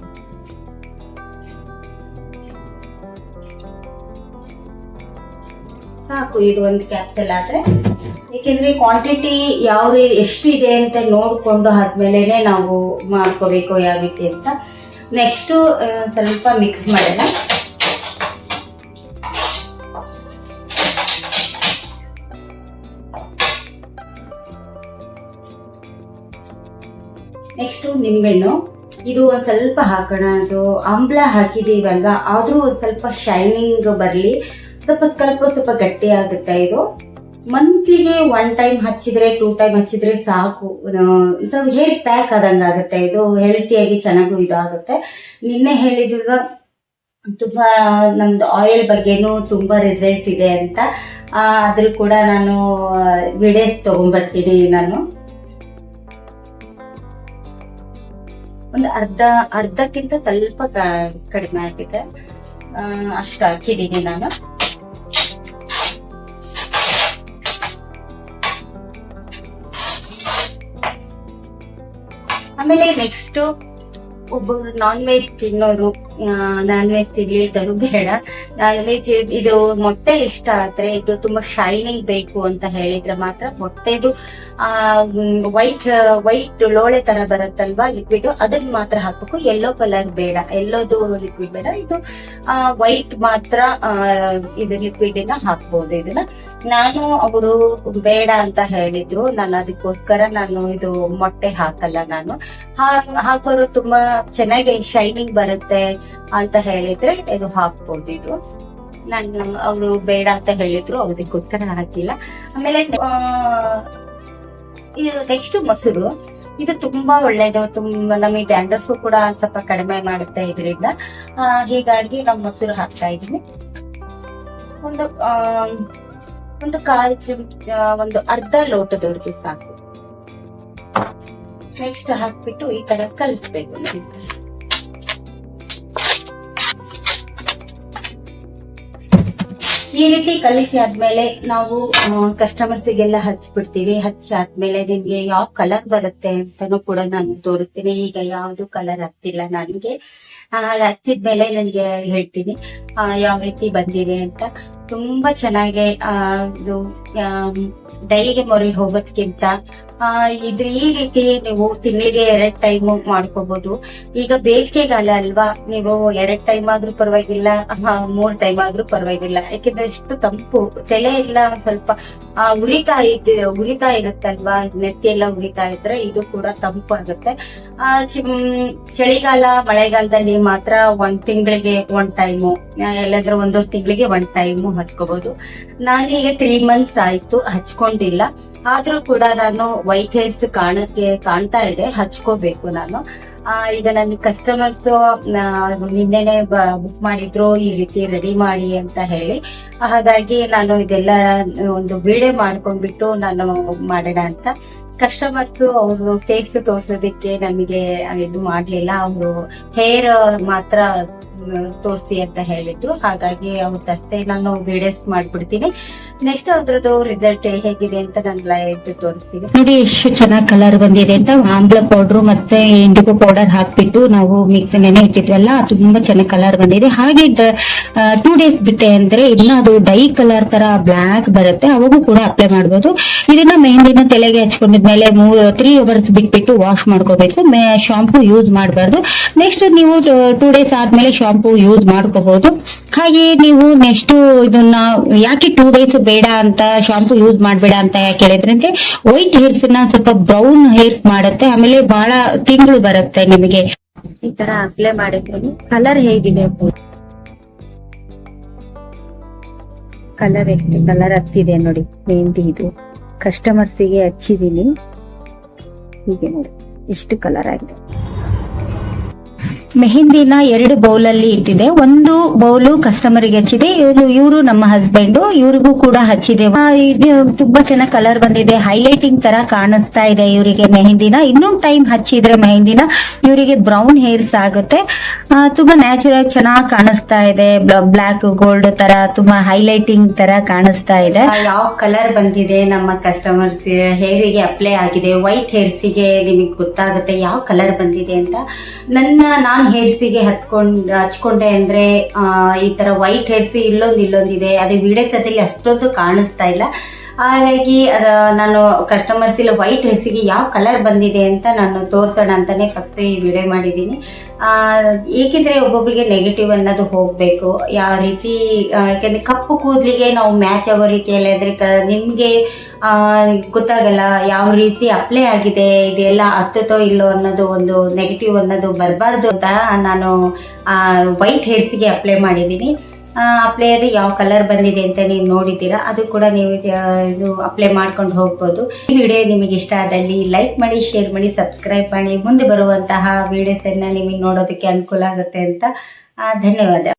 ಸಾಕು, ಇದು ಒಂದು ಕ್ಯಾಪ್ಸಲ್ ಆದ್ರೆ. ಏಕೆಂದ್ರೆ ಕ್ವಾಂಟಿಟಿ ಯಾವ ರೀ ಎಷ್ಟಿದೆ ಅಂತ ನೋಡಿಕೊಂಡು ಆದ್ಮೇಲೆ ನಾವು ಮಾಡ್ಕೋಬೇಕು ಯಾವ ರೀತಿ ಅಂತ. ನೆಕ್ಸ್ಟು ಸ್ವಲ್ಪ ಮಿಕ್ಸ್ ಮಾಡೋಣ. ನೆಕ್ಸ್ಟು ನಿಂಬೆಹಣ್ಣು ಇದು ಒಂದು ಸ್ವಲ್ಪ ಹಾಕೋಣ ಅದು ಆಮ್ಲ ಹಾಕಿದ್ದೀವಲ್ವ ಆದರೂ ಒಂದು ಸ್ವಲ್ಪ ಶೈನಿಂಗ್ ಬರಲಿ. ಸ್ವಲ್ಪ ಸ್ವಲ್ಪ ಸ್ವಲ್ಪ ಗಟ್ಟಿ ಆಗುತ್ತೆ ಇದು. ಮಂತ್ಲಿಗೆ ಒನ್ ಟೈಮ್ ಹಚ್ಚಿದ್ರೆ ಟೂ ಟೈಮ್ ಹಚ್ಚಿದ್ರೆ ಸಾಕು. ಸ್ವಲ್ಪ ಹೇರ್ ಪ್ಯಾಕ್ ಆದಂಗೆ ಆಗುತ್ತೆ ಇದು. ಹೆಲ್ತಿಯಾಗಿ ಚೆನ್ನಾಗೂ ಇದಾಗುತ್ತೆ. ನಿನ್ನೆ ಹೇಳಿದಲ್ವಾ ತುಂಬ ನಮ್ದು ಆಯಿಲ್ ಬಗ್ಗೆನೂ ತುಂಬ ರಿಸಲ್ಟ್ ಇದೆ ಅಂತ. ಆದರೂ ಕೂಡ ನಾನು ವಿಡಿಯೋಸ್ ತಗೊಂಡ್ಬರ್ತೀನಿ ನಾನು. ಒಂದು ಅರ್ಧ, ಅರ್ಧಕ್ಕಿಂತ ಸ್ವಲ್ಪ ಕಡಿಮೆ ಆಗಿದೆ ಅಷ್ಟು ಹಾಕಿದ್ದೀನಿ ನಾನು. ಆಮೇಲೆ ನೆಕ್ಸ್ಟ್ ಒಬ್ಬರು ನಾನ್ ವೆಜ್ ತಿನ್ನೋರು. ನಾನ್ ವೆಜ್ ತರು ಬೇಡ. ನಾನ್ವೆಜ್ ಇದು ಮೊಟ್ಟೆ ಇಷ್ಟ ಆದ್ರೆ ಇದು ತುಂಬಾ ಶೈನಿಂಗ್ ಬೇಕು ಅಂತ ಹೇಳಿದ್ರೆ ಮಾತ್ರ ಮೊಟ್ಟೆದು ಆ ವೈಟ್ ವೈಟ್ ಲೋಳೆ ತರ ಬರುತ್ತಲ್ವಾ ಲಿಕ್ವಿಡ್ ಅದನ್ನ ಮಾತ್ರ ಹಾಕ್ಬೇಕು. ಯೆಲ್ಲೋ ಕಲರ್ ಬೇಡ. ಎಲ್ಲೋದು ಲಿಕ್ವಿಡ್ ಬೇಡ. ಇದು ವೈಟ್ ಮಾತ್ರ ಆ, ಇದು ಲಿಕ್ವಿಡ್ ಇನ್ನ ಹಾಕ್ಬೋದು ಇದನ್ನ. ನಾನು ಅವರು ಬೇಡ ಅಂತ ಹೇಳಿದ್ರು. ನಾನು ಅದಕ್ಕೋಸ್ಕರ ನಾನು ಇದು ಮೊಟ್ಟೆ ಹಾಕಲ್ಲ ನಾನು. ಹಾಕೋರು ತುಂಬಾ ಚೆನ್ನಾಗಿ ಶೈನಿಂಗ್ ಬರುತ್ತೆ. ಅಂತ ಹೇಳಿದ್ರೆ ಇದು ಹಾಕ್ಬೋದು ಇದು. ನಾನು ಅವರು ಬೇಡ ಅಂತ ಹೇಳಿದ್ರು ಅದಕ್ಕೋಸ್ಕರ ಹಾಕಿಲ್ಲ. ಆಮೇಲೆ ಇದು ನೆಕ್ಸ್ಟ್ ಮೊಸರು. ಇದು ತುಂಬಾ ಒಳ್ಳೇದು, ತುಂಬಾ ನಮಗೆ ಡ್ಯಾಂಡ್ರಫ್ ಕೂಡ ಸ್ವಲ್ಪ ಕಡಿಮೆ ಮಾಡುತ್ತೆ ಇದರಿಂದ. ಹೀಗಾಗಿ ನಾವು ಮೊಸರು ಹಾಕ್ತಾ ಇದೀನಿ ಒಂದು ಒಂದು ಕಾಲ್ ಒಂದು ಅರ್ಧ ಲೋಟದವರೆಗೂ ಸಾಕು. ನೆಕ್ಸ್ಟ್ ಹಾಕ್ಬಿಟ್ಟು ಈ ತರ ಕಲಿಸ್ಬೇಕು. ಈ ರೀತಿ ಕಲಿಸಿ ಆದ್ಮೇಲೆ ನಾವು ಕಸ್ಟಮರ್ಸ್ ಗೆಲ್ಲ ಹಚ್ಬಿಡ್ತೀವಿ. ಹಚ್ಚಿ ಆದ್ಮೇಲೆ ನಿಮ್ಗೆ ಯಾವ ಕಲರ್ ಬರುತ್ತೆ ಅಂತಾನು ಕೂಡ ನಾನು ತೋರಿಸ್ತೀನಿ. ಈಗ ಯಾವ್ದು ಕಲರ್ ಹತ್ತಿಲ್ಲ ನನಗೆ. ಹತ್ತಿದ್ಮೇಲೆ ನನಗೆ ಹೇಳ್ತೀನಿ. ಯಾವ ರೀತಿ ಬಂದಿದೆ ಅಂತ. ತುಂಬಾ ಚೆನ್ನಾಗಿ ಆ, ಇದು ಡೈಗೆ ಮೊರೆ ಹೋಗೋದ್ಕಿಂತ ಆ, ಇದು ಈ ರೀತಿ ನೀವು ತಿಂಗಳಿಗೆ ಎರಡ್ ಟೈಮ್ ಮಾಡ್ಕೋಬಹುದು ಈಗ ಬೇಸಿಗೆಗಾಲ ಅಲ್ವಾ ನೀವು ಎರಡ್ ಟೈಮ್ ಆದ್ರೂ ಪರವಾಗಿಲ್ಲ ಮೂರ್ ಟೈಮ್ ಆದ್ರೂ ಪರವಾಗಿಲ್ಲ. ಯಾಕೆಂದ್ರೆ ಎಷ್ಟು ತಂಪು ತಲೆ ಎಲ್ಲ ಸ್ವಲ್ಪ ಆ, ಉರಿತಾ ಇದ್ ಉರಿತಾ ಇರುತ್ತಲ್ವಾ ನೆತ್ತಿ ಎಲ್ಲ ಉರಿತಾ ಇದ್ರೆ ಇದು ಕೂಡ ತಂಪು ಆಗುತ್ತೆ. ಆ, ಚಳಿಗಾಲ ಮಳೆಗಾಲದಲ್ಲಿ ಮಾತ್ರ ಒಂದ್ ತಿಂಗಳಿಗೆ ಒನ್ ಟೈಮು ಎಲ್ಲಾದ್ರೂ ಒಂದೊಂದು ತಿಂಗಳಿಗೆ ಒನ್ ಟೈಮು ಹಚ್ಕೋಬಹುದು ನಾನೀಗ ತ್ರೀ ಮಂತ್ಸ್ ಆಯ್ತು ಹಚ್ಕೊಂಡಿಲ್ಲ. ಆದ್ರೂ ಕೂಡ ನಾನು ವೈಟ್ ಹೇರ್ಸ್ ಕಾಣಕ್ಕೆ ಕಾಣ್ತಾ ಇದೆ ಹಚ್ಕೋಬೇಕು ನಾನು. ಆ, ಈಗ ನನ್ನ ಕಸ್ಟಮರ್ಸ್ ನಿನ್ನೆನೆ ಬುಕ್ ಮಾಡಿದ್ರು ಈ ರೀತಿ ರೆಡಿ ಮಾಡಿ ಅಂತ ಹೇಳಿ. ಹಾಗಾಗಿ ನಾನು ಇದೆಲ್ಲ ಒಂದು ವಿಡಿಯೋ ಮಾಡ್ಕೊಂಡ್ಬಿಟ್ಟು ನಾನು ಮಾಡೋಣ ಅಂತ. ಕಸ್ಟಮರ್ಸ್ ಅವರು ಫೇಸ್ ತೋರ್ಸೋದಕ್ಕೆ ನಮಗೆ ಇದು ಮಾಡ್ಲಿಲ್ಲ. ಅವರು ಹೇರ್ ಮಾತ್ರ ತೋರಿಸಿ ಅಂತ ಹೇಳಿದ್ರು. ಹಾಗಾಗಿ ಅವ್ರದ್ದಷ್ಟೇ ನಾನು ವಿಡಿಯೋಸ್ ಮಾಡ್ಬಿಡ್ತೀನಿ. ನೆಕ್ಸ್ಟ್ ಅದ್ರದ್ದು ರಿಸಲ್ಟ್ ಹೇಗಿದೆ ಅಂತ ನಾನು ಲೈವ್ ತೋರಿಸ್ತೀನಿ. ನೋಡಿ ಎಷ್ಟು ಚೆನ್ನಾಗಿ ಕಲರ್ ಬಂದಿದೆ ಅಂತ ಆಮ್ಲ ಪೌಡರ್ ಮತ್ತೆ ಇಂಡಿಗೋ ಪೌಡರ್ ಹಾಕ್ಬಿಟ್ಟು ನಾವು ಮಿಕ್ಸ್ ನೆನೆ ಇಟ್ಟಿದ್ವಲ್ಲ, ಅದು ತುಂಬಾ ಚೆನ್ನಾಗಿ ಕಲರ್ ಬಂದಿದೆ. ಹಾಗೆ ಟೂ ಡೇಸ್ ಬಿಟ್ಟೆ ಅಂದ್ರೆ ಇದನ್ನ ಅದು ಡೈ ಕಲರ್ ತರ ಬ್ಲಾಕ್ ಬರುತ್ತೆ. ಅವಾಗೂ ಕೂಡ ಅಪ್ಲೈ ಮಾಡ್ಬೋದು. ಇದನ್ನ ಮೆಹಂದಿನ ತಲೆಗೆ ಹಚ್ಕೊಂಡಿದ್ಮೇಲೆ ಮೂರ್ ತ್ರೀ ಅವರ್ಸ್ ಬಿಟ್ಬಿಟ್ಟು ವಾಶ್ ಮಾಡ್ಕೋಬೇಕು. ಶಾಂಪೂ ಯೂಸ್ ಮಾಡಬಾರ್ದು. ನೆಕ್ಸ್ಟ್ ನೀವು ಟೂ ಡೇಸ್ ಆದ್ಮೇಲೆ ಶಾಂಪೂ ಯೂಸ್ ಮಾಡ್ಕೋಬಹುದು. ಹಾಗೆ ನೀವು ನೆಕ್ಸ್ಟ್ ಇದನ್ನ ಯಾಕೆ ಟೂ ಡೇಸ್ ಬೇಡ ಅಂತ ಶಾಂಪೂ ಯೂಸ್ ಮಾಡಬೇಡ ಅಂತ ಯಾಕೆ ಹೇಳಿದ್ರೆ ಅಂದ್ರೆ ವೈಟ್ ಹೇರ್ಸ್ನ ಸ್ವಲ್ಪ ಬ್ರೌನ್ ಹೇರ್ಸ್ ಮಾಡುತ್ತೆ, ಆಮೇಲೆ ಬಹಳ ತಿಂಗಳು ಬರುತ್ತೆ ನಿಮಗೆ. ಈ ತರ ಅಪ್ಲೈ ಮಾಡಿದ್ರೆ ಕಲರ್ ಹೇಗಿದೆ ಕಲರ್ ಕಲರ್ ಹತ್ತಿದೆ ನೋಡಿ ಮೆಹಂದಿ ಇದು. ಕಸ್ಟಮರ್ಸ್ಗೆ ಹಚ್ಚಿದೀನಿ. ಹೀಗೆ ನೋಡಿ ಇಷ್ಟು ಕಲರ್ ಆಗಿದೆ. ಮೆಹಂದಿನ ಎರಡು ಬೌಲ್ ಅಲ್ಲಿ ಇಟ್ಟಿದೆ. ಒಂದು ಬೌಲು ಕಸ್ಟಮರ್ಗೆ ಹಚ್ಚಿದೆ. ಇವರು ಇವರು ನಮ್ಮ ಹಸ್ಬೆಂಡ್ ಇವ್ರಿಗೂ ಕೂಡ ಹಚ್ಚಿದೆ. ತುಂಬಾ ಚೆನ್ನಾಗಿ ಕಲರ್ ಬಂದಿದೆ. ಹೈಲೈಟಿಂಗ್ ತರ ಕಾಣಿಸ್ತಾ ಇದೆ ಇವರಿಗೆ ಮೆಹಂದಿನ. ಇನ್ನೊಂದು ಟೈಮ್ ಹಚ್ಚಿದ್ರೆ ಮೆಹಂದಿನ. ಇವರಿಗೆ ಬ್ರೌನ್ ಹೇರ್ಸ್ ಆಗುತ್ತೆ. ತುಂಬಾ ನ್ಯಾಚುರಲ್ ಚೆನ್ನಾಗಿ ಕಾಣಿಸ್ತಾ ಇದೆ. ಬ್ಲಾಕ್ ಗೋಲ್ಡ್ ತರ ತುಂಬಾ ಹೈಲೈಟಿಂಗ್ ತರ ಕಾಣಿಸ್ತಾ ಇದೆ. ಯಾವ ಕಲರ್ ಬಂದಿದೆ ನಮ್ಮ ಕಸ್ಟಮರ್ಸ್ ಹೇರಿಗೆ ಅಪ್ಲೈ ಆಗಿದೆ. ವೈಟ್ ಹೇರ್ಸಿಗೆ ನಿಮಗೆ ಗೊತ್ತಾಗುತ್ತೆ. ಯಾವ ಕಲರ್ ಬಂದಿದೆ ಅಂತ. ನನ್ನ, ನಾನ್ ಹೇರ್ಸಿಗೆ ಹತ್ಕೊಂಡು, ಹಚ್ಕೊಂಡೆ ಅಂದ್ರೆ ಈ ತರ ವೈಟ್ ಹೇರ್ಸಿ ಇಲ್ಲೊಂದು ಇಲ್ಲೊಂದಿದೆ. ಅದೇ ವಿಡಿಯೋ ಅಷ್ಟೊಂದು ಕಾಣಿಸ್ತಾ ಇಲ್ಲ. ಹಾಗಾಗಿ, ಅದ, ನಾನು ಕಸ್ಟಮರ್ಸ್ ಇಲ್ಲ ವೈಟ್ ಹೆಸಿಗೆ ಯಾವ ಕಲರ್ ಬಂದಿದೆ ಅಂತ ನಾನು ತೋರಿಸೋಣ ಅಂತಾನೆ ಫಸ್ಟ್ ಈ ವಿಡಿಯೋ ಮಾಡಿದ್ದೀನಿ. ಏಕೆಂದ್ರೆ ಒಬ್ಬೊಬ್ಬರಿಗೆ ನೆಗೆಟಿವ್ ಅನ್ನೋದು ಹೋಗಬೇಕು. ಯಾವ ರೀತಿ ಯಾಕೆಂದ್ರೆ ಕಪ್ಪು ಕೂದಲಿಗೆ ನಾವು ಮ್ಯಾಚ್ ಆಗೋ ರೀತಿಯಲ್ಲಿ ಆದರೆ ನಿಮ್ಗೆ ಗೊತ್ತಾಗಲ್ಲ ಯಾವ ರೀತಿ ಅಪ್ಲೈ ಆಗಿದೆ ಇದೆಲ್ಲ ಹತ್ತುತ್ತೋ ಇಲ್ಲೋ ಅನ್ನೋದು ಒಂದು ನೆಗೆಟಿವ್ ಅನ್ನೋದು ಬರಬಾರ್ದು ಅಂತ ನಾನು ವೈಟ್ ಹೇರ್ಸಿಗೆ ಅಪ್ಲೈ ಮಾಡಿದ್ದೀನಿ. ಅಪ್ಲೈ ಅದು ಯಾವ ಕಲರ್ ಬಂದಿದೆ ಅಂತ ನೀವು ನೋಡಿದ್ದೀರಾ ಅದು ಕೂಡ ನೀವು ಇದು ಅಪ್ಲೈ ಮಾಡ್ಕೊಂಡು ಹೋಗ್ಬೋದು. ಈ ವಿಡಿಯೋ ನಿಮಗೆ ಇಷ್ಟ ಆದಲ್ಲಿ ಲೈಕ್ ಮಾಡಿ ಶೇರ್ ಮಾಡಿ ಸಬ್ಸ್ಕ್ರೈಬ್ ಮಾಡಿ. ಮುಂದೆ ಬರುವಂತಹ ವಿಡಿಯೋಸ್ ಅನ್ನ ನಿಮಗೆ ನೋಡೋದಕ್ಕೆ ಅನುಕೂಲ ಆಗುತ್ತೆ ಅಂತ ಆ, ಧನ್ಯವಾದ.